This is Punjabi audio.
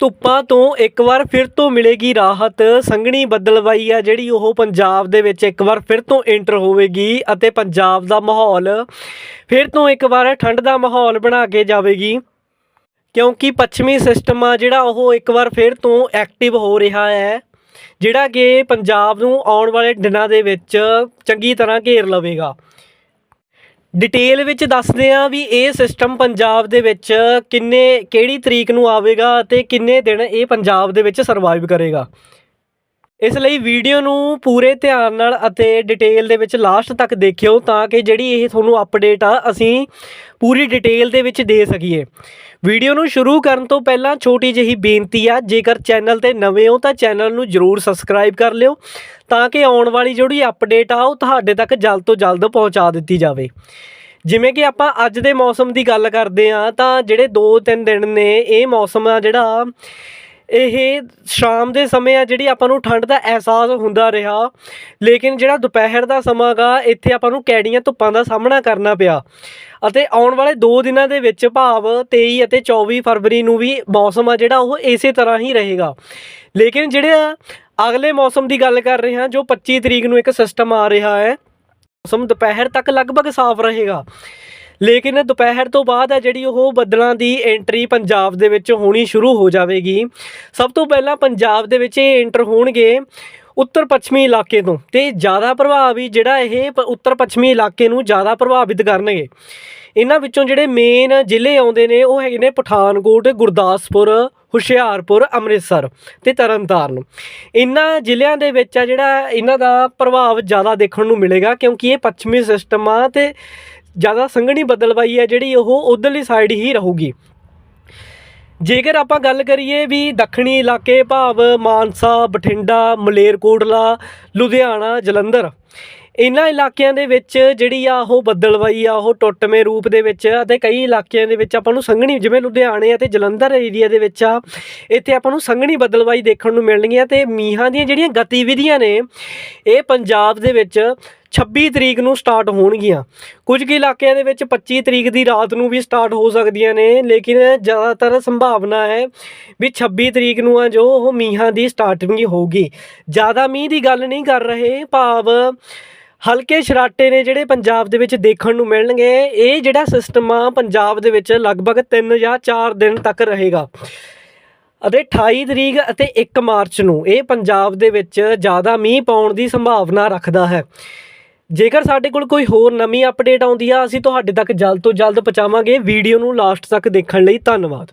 ਧੁੱਪਾਂ ਤੋਂ ਇੱਕ ਵਾਰ ਫਿਰ ਤੋਂ ਮਿਲੇਗੀ ਰਾਹਤ। ਸੰਘਣੀ ਬੱਦਲਵਾਈ ਆ ਜਿਹੜੀ ਉਹ ਪੰਜਾਬ ਦੇ ਵਿੱਚ ਇੱਕ ਵਾਰ ਫਿਰ ਤੋਂ ਐਂਟਰ ਹੋਵੇਗੀ ਅਤੇ ਪੰਜਾਬ ਦਾ ਮਾਹੌਲ ਫਿਰ ਤੋਂ ਇੱਕ ਵਾਰ ਠੰਡ ਦਾ ਮਾਹੌਲ ਬਣਾ ਕੇ ਜਾਵੇਗੀ। ਕਿਉਂਕਿ ਪੱਛਮੀ ਸਿਸਟਮ ਆ ਜਿਹੜਾ ਉਹ ਇੱਕ ਵਾਰ ਫਿਰ ਤੋਂ ਐਕਟਿਵ ਹੋ ਰਿਹਾ ਹੈ, ਜਿਹੜਾ ਕਿ ਪੰਜਾਬ ਨੂੰ ਆਉਣ ਵਾਲੇ ਦਿਨਾਂ ਦੇ ਵਿੱਚ ਚੰਗੀ ਤਰ੍ਹਾਂ ਘੇਰ ਲਵੇਗਾ। ਡਿਟੇਲ ਵਿੱਚ ਦੱਸਦੇ ਆ ਵੀ ਇਹ ਸਿਸਟਮ ਪੰਜਾਬ ਦੇ ਵਿੱਚ ਕਿੰਨੇ, ਕਿਹੜੀ ਤਰੀਕ ਨੂੰ ਆਵੇਗਾ ਅਤੇ ਕਿੰਨੇ ਦਿਨ ਇਹ ਪੰਜਾਬ ਦੇ ਵਿੱਚ ਸਰਵਾਈਵ ਕਰੇਗਾ। ਇਸ ਲਈ ਵੀਡੀਓ ਨੂੰ ਪੂਰੇ ਧਿਆਨ ਨਾਲ ਅਤੇ ਡਿਟੇਲ ਦੇ ਵਿੱਚ ਲਾਸਟ ਤੱਕ ਦੇਖਿਓ ਤਾਂ ਕਿ ਜਿਹੜੀ ਇਹ ਤੁਹਾਨੂੰ ਅਪਡੇਟ ਆ, ਅਸੀਂ ਪੂਰੀ ਡਿਟੇਲ ਦੇ ਵਿੱਚ ਦੇ ਸਕੀਏ। ਵੀਡੀਓ ਨੂੰ ਸ਼ੁਰੂ ਕਰਨ ਤੋਂ ਪਹਿਲਾਂ ਛੋਟੀ ਜਿਹੀ ਬੇਨਤੀ ਆ, ਜੇਕਰ ਚੈਨਲ ਤੇ ਨਵੇਂ ਹੋ ਤਾਂ ਚੈਨਲ ਨੂੰ ਜਰੂਰ ਸਬਸਕ੍ਰਾਈਬ ਕਰ ਲਿਓ ਤਾਂ ਕਿ ਆਉਣ ਵਾਲੀ ਜਿਹੜੀ ਅਪਡੇਟ ਆ, ਉਹ ਤੁਹਾਡੇ ਤੱਕ ਜਲਦ ਤੋਂ ਜਲਦ ਪਹੁੰਚਾ ਦਿੱਤੀ ਜਾਵੇ। ਜਿਵੇਂ ਕਿ ਆਪਾਂ ਅੱਜ ਦੇ ਮੌਸਮ ਦੀ ਗੱਲ ਕਰਦੇ ਆ, ਤਾਂ ਜਿਹੜੇ 2-3 ਦਿਨ ਨੇ, ਇਹ ਮੌਸਮ ਆ ਜਿਹੜਾ ਇਹ ਸ਼ਾਮ ਦੇ ਸਮੇਂ ਆ ਜਿਹੜੀ ਆਪਾਂ ਨੂੰ ਠੰਡ ਦਾ ਅਹਿਸਾਸ ਹੁੰਦਾ ਰਿਹਾ। ਲੇਕਿਨ ਜਿਹੜਾ ਦੁਪਹਿਰ ਦਾ ਸਮਾਂ ਗਾ, ਇੱਥੇ ਆਪਾਂ ਨੂੰ ਕੈੜੀਆਂ ਧੁੱਪਾਂ ਦਾ ਸਾਹਮਣਾ ਕਰਨਾ ਪਿਆ। ਅਤੇ ਆਉਣ ਵਾਲੇ 2 ਦਿਨਾਂ ਦੇ ਵਿੱਚ ਭਾਵ 23 ਅਤੇ 24 ਫਰਵਰੀ ਨੂੰ ਵੀ ਮੌਸਮ ਆ ਜਿਹੜਾ, ਉਹ ਇਸੇ ਤਰ੍ਹਾਂ ਹੀ ਰਹੇਗਾ। ਲੇਕਿਨ ਜਿਹੜੇ ਅਗਲੇ ਮੌਸਮ ਦੀ ਗੱਲ ਕਰ ਰਹੇ ਹਾਂ, ਜੋ 25 ਤਰੀਕ ਨੂੰ ਇੱਕ ਸਿਸਟਮ ਆ ਰਿਹਾ ਹੈ, ਮੌਸਮ ਦੁਪਹਿਰ ਤੱਕ ਲਗਭਗ ਸਾਫ਼ ਰਹੇਗਾ। ਲੇਕਿਨ ਦੁਪਹਿਰ ਤੋਂ ਬਾਅਦ ਹੈ ਜਿਹੜੀ ਉਹ ਬੱਦਲਾਂ ਦੀ ਐਂਟਰੀ ਪੰਜਾਬ ਦੇ ਵਿੱਚ ਹੋਣੀ ਸ਼ੁਰੂ ਹੋ ਜਾਵੇਗੀ। ਸਭ ਤੋਂ ਪਹਿਲਾਂ ਪੰਜਾਬ ਦੇ ਵਿੱਚ ਇਹ ਐਂਟਰ ਹੋਣਗੇ ਉੱਤਰ ਪੱਛਮੀ ਇਲਾਕੇ ਤੋਂ ਤੇ ਜ਼ਿਆਦਾ ਪ੍ਰਭਾਵੀ ਜਿਹੜਾ ਇਹ ਪ- ਉੱਤਰ ਪੱਛਮੀ ਇਲਾਕੇ ਨੂੰ ਜ਼ਿਆਦਾ ਪ੍ਰਭਾਵਿਤ ਕਰਨਗੇ। ਇਹਨਾਂ ਵਿੱਚੋਂ ਜਿਹੜੇ ਮੇਨ ਜ਼ਿਲ੍ਹੇ ਆਉਂਦੇ ਨੇ ਉਹ ਹੈਗੇ ਨੇ ਪਠਾਨਕੋਟ, ਗੁਰਦਾਸਪੁਰ, ਹੁਸ਼ਿਆਰਪੁਰ, ਅੰਮ੍ਰਿਤਸਰ ਤੇ ਤਰਨਤਾਰਨ। ਇਹਨਾਂ ਜ਼ਿਲ੍ਹਿਆਂ ਦੇ ਵਿੱਚ ਆ ਜਿਹੜਾ ਇਹਨਾਂ ਦਾ ਪ੍ਰਭਾਵ ਜ਼ਿਆਦਾ ਦੇਖਣ ਨੂੰ ਮਿਲੇਗਾ ਕਿਉਂਕਿ ਇਹ ਪੱਛਮੀ ਸਿਸਟਮ ਆ ਤੇ ਜ਼ਿਆਦਾ ਸੰਘਣੀ ਬਦਲਵਾਈ ਹੈ ਜਿਹੜੀ ਉਹ ਉਧਰਲੀ ਸਾਈਡ ਹੀ ਰਹੂਗੀ। ਜੇਕਰ ਆਪਾਂ ਗੱਲ ਕਰੀਏ ਵੀ ਦੱਖਣੀ ਇਲਾਕੇ ਭਾਵ ਮਾਨਸਾ, ਬਠਿੰਡਾ, ਮਲੇਰਕੋਟਲਾ, ਲੁਧਿਆਣਾ, ਜਲੰਧਰ, ਇਹਨਾਂ ਇਲਾਕਿਆਂ ਦੇ ਵਿੱਚ ਜਿਹੜੀ ਆ ਉਹ ਬੱਦਲਵਾਈ ਆ, ਉਹ ਟੁੱਟਵੇਂ ਰੂਪ ਦੇ ਵਿੱਚ ਅਤੇ ਕਈ ਇਲਾਕਿਆਂ ਦੇ ਵਿੱਚ ਆਪਾਂ ਨੂੰ ਸੰਘਣੀ, ਜਿਵੇਂ ਲੁਧਿਆਣੇ ਅਤੇ ਜਲੰਧਰ ਏਰੀਆ ਦੇ ਵਿੱਚ ਆ, ਇੱਥੇ ਆਪਾਂ ਨੂੰ ਸੰਘਣੀ ਬੱਦਲਵਾਈ ਦੇਖਣ ਨੂੰ ਮਿਲਣਗੀਆਂ ਤੇ ਮੀਂਹਾਂ ਦੀਆਂ ਜਿਹੜੀਆਂ ਗਤੀਵਿਧੀਆਂ ਨੇ, ਇਹ ਪੰਜਾਬ ਦੇ ਵਿੱਚ 26 ਤਰੀਕ ਨੂੰ ਸਟਾਰਟ ਹੋਣਗੀਆਂ। ਕੁਝ ਕੁ ਇਲਾਕਿਆਂ ਦੇ ਵਿੱਚ 25 ਤਰੀਕ ਦੀ ਰਾਤ ਨੂੰ ਵੀ ਸਟਾਰਟ ਹੋ ਸਕਦੀਆਂ ਨੇ, ਲੇਕਿਨ ਜ਼ਿਆਦਾਤਰ ਸੰਭਾਵਨਾ ਹੈ ਵੀ 26 ਤਰੀਕ ਨੂੰ ਆ ਜੋ ਉਹ ਮੀਂਹਾਂ ਦੀ ਸਟਾਰਟਿੰਗ ਹੋਊਗੀ। ਜ਼ਿਆਦਾ ਮੀਂਹ ਦੀ ਗੱਲ ਨਹੀਂ ਕਰ ਰਹੇ, ਭਾਵ ਹਲਕੇ ਸਰਾਟੇ ਨੇ ਜਿਹੜੇ ਪੰਜਾਬ ਦੇ ਵਿੱਚ ਦੇਖਣ ਨੂੰ ਮਿਲਣਗੇ। ਇਹ ਜਿਹੜਾ ਸਿਸਟਮ ਆ, ਪੰਜਾਬ ਦੇ ਵਿੱਚ ਲਗਭਗ 3 ਜਾਂ 4 ਦਿਨ ਤੱਕ ਰਹੇਗਾ। ਅਤੇ 28 ਤਰੀਕ ਅਤੇ 1 ਮਾਰਚ ਨੂੰ ਇਹ ਪੰਜਾਬ ਦੇ ਵਿੱਚ ਜ਼ਿਆਦਾ ਮੀਂਹ ਪਾਉਣ ਦੀ ਸੰਭਾਵਨਾ ਰੱਖਦਾ ਹੈ। ਜੇਕਰ ਸਾਡੇ ਕੋਲ ਕੋਈ ਹੋਰ ਨਵੀਂ ਅਪਡੇਟ ਆਉਂਦੀ ਆ, ਅਸੀਂ ਤੁਹਾਡੇ ਤੱਕ ਜਲਦ ਤੋਂ ਜਲਦ ਪਹੁੰਚਾਵਾਂਗੇ। ਵੀਡੀਓ ਨੂੰ ਲਾਸਟ ਤੱਕ ਦੇਖਣ ਲਈ ਧੰਨਵਾਦ।